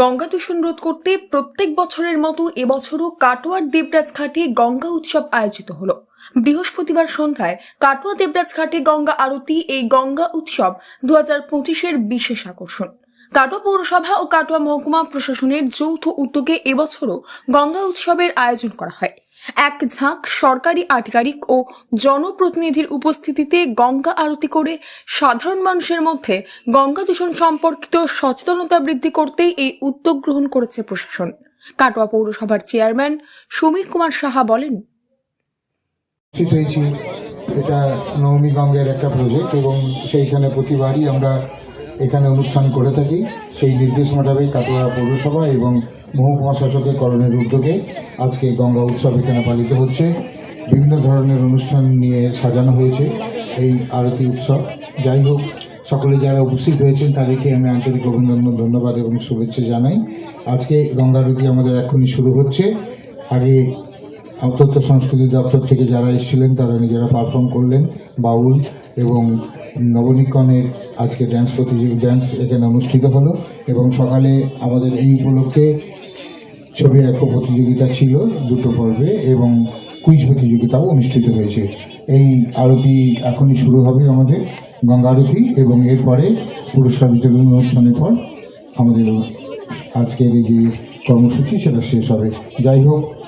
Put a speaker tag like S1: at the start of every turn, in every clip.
S1: গঙ্গা দূষণ রোধ করতে প্রত্যেক বছরের মতো এবছরও কাটোয়ার দেবরাজ ঘাটে গঙ্গা উৎসব আয়োজিত হলো। বৃহস্পতিবার সন্ধ্যায় কাটোয়া দেবরাজ ঘাটে গঙ্গা আরতি, এই গঙ্গা উৎসব দু হাজার পঁচিশের বিশেষ আকর্ষণ। কাটোয়া পৌরসভা ও কাটোয়া মহকুমা প্রশাসনের যৌথ উদ্যোগে এবছরও গঙ্গা উৎসবের আয়োজন করা হয়। এক ঝাঁক সরকারি আধিকারিক ও জনপ্রতিনিধির উপস্থিতিতে গঙ্গা আরতি করে সাধারণ মানুষের মধ্যে গঙ্গা দূষণ সম্পর্কিত সচেতনতা বৃদ্ধি করতেই এই উদ্যোগ গ্রহণ করেছে প্রশাসন। কাটোয়া পৌরসভার চেয়ারম্যান সমীর কুমার সাহা বলেন
S2: এটা নবমী গঙ্গের একটা প্রজেক্ট এবং সেইখানে প্রতিবারই আমরা এখানে অনুষ্ঠান করে থাকি। সেই নির্দেশ মোতাবেক কাটোয়া পৌরসভা এবং মহকুমা শাসকের করণের উদ্যোগে আজকে গঙ্গা উৎসব এখানে পালিত হচ্ছে। বিভিন্ন ধরনের অনুষ্ঠান নিয়ে সাজানো হয়েছে এই আরতি উৎসব। যাই হোক, সকলে যারা উপস্থিত হয়েছেন তাদেরকে আমি আন্তরিক অভিনন্দন, ধন্যবাদ এবং শুভেচ্ছা জানাই। আজকে গঙ্গা আরতি আমাদের এখনই শুরু হচ্ছে। আগে তথ্য সংস্কৃতি দপ্তর থেকে যারা এসেছিলেন, তারা নিজেরা পারফর্ম করলেন, বাউল এবং নবনীকরণের আজকে ড্যান্স প্রতিযোগী ড্যান্স এখানে অনুষ্ঠিত হলো এবং সকালে আমাদের এই উপলক্ষে ছবি আঁকো প্রতিযোগিতা ছিল দুটো পর্বে এবং কুইজ প্রতিযোগিতাও অনুষ্ঠিত হয়েছে। এই আরতি এখনই শুরু হবে আমাদের গঙ্গা আরতি এবং এরপরে পুরস্কার বিতরণ অনুষ্ঠানের পর আমাদের আজকের এই যে কর্মসূচি সেটা শেষ হবে। যাই হোক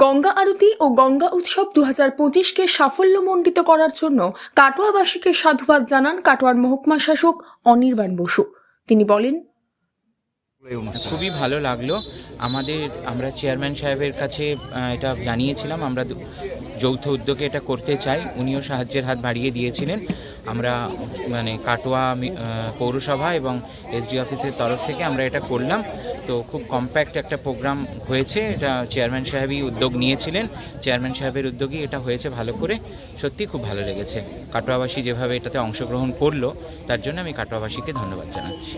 S1: Ganga Aarti ও গঙ্গা উৎসব দু হাজার পঁচিশকে সাফল্যমণ্ডিত করার জন্য কাটোয়াবাসীকে সাধুবাদ জানান কাটোয়ার মহকুমা শাসক অনির্বাণ বসু। তিনি বলেন,
S3: খুবই ভালো লাগল। আমাদের, আমরা চেয়ারম্যান সাহেবের কাছে এটা জানিয়েছিলাম, আমরা যৌথ উদ্যোগে এটা করতে চাই। উনিও সাহায্যের হাত বাড়িয়ে দিয়েছিলেন। আমরা মানে কাটোয়া পৌরসভা এবং এসডি অফিসের তরফ থেকে আমরা এটা করলাম। তো খুব কম্প্যাক্ট একটা প্রোগ্রাম হয়েছে। এটা চেয়ারম্যান সাহেবই উদ্যোগ নিয়েছিলেন। চেয়ারম্যান সাহেবের উদ্যোগই এটা হয়েছে ভালো করে। সত্যি খুব ভালো লেগেছে। কাটোয়াবাসী যেভাবে এটাতে অংশগ্রহণ করল, তার জন্য আমি কাটোয়াবাসীকে ধন্যবাদ জানাচ্ছি।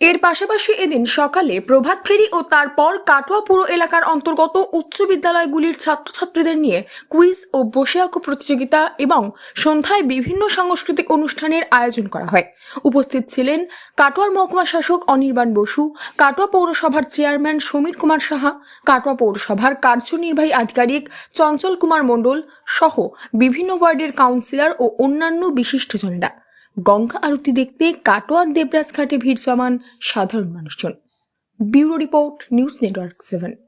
S1: এর পাশাপাশি এদিন সকালে প্রভাত ফেরি ও তারপর কাটোয়া পুর এলাকার অন্তর্গত উচ্চ বিদ্যালয়গুলির ছাত্রছাত্রীদের নিয়ে কুইজ ও বসে আঁকো প্রতিযোগিতা এবং সন্ধ্যায় বিভিন্ন সাংস্কৃতিক অনুষ্ঠানের আয়োজন করা হয়। উপস্থিত ছিলেন কাটোয়ার মহকুমা শাসক অনির্বাণ বসু, কাটোয়া পৌরসভার চেয়ারম্যান সমীর কুমার সাহা, কাটোয়া পৌরসভার কার্যনির্বাহী আধিকারিক চঞ্চল কুমার মণ্ডল সহ বিভিন্ন ওয়ার্ডের কাউন্সিলর ও অন্যান্য বিশিষ্টজনেরা। গঙ্গা আরতি দেখতে কাটোয়ার দেবরাজ ঘাটে ভিড় জমান সাধারণ মানুষজন। Bureau report, news network seven.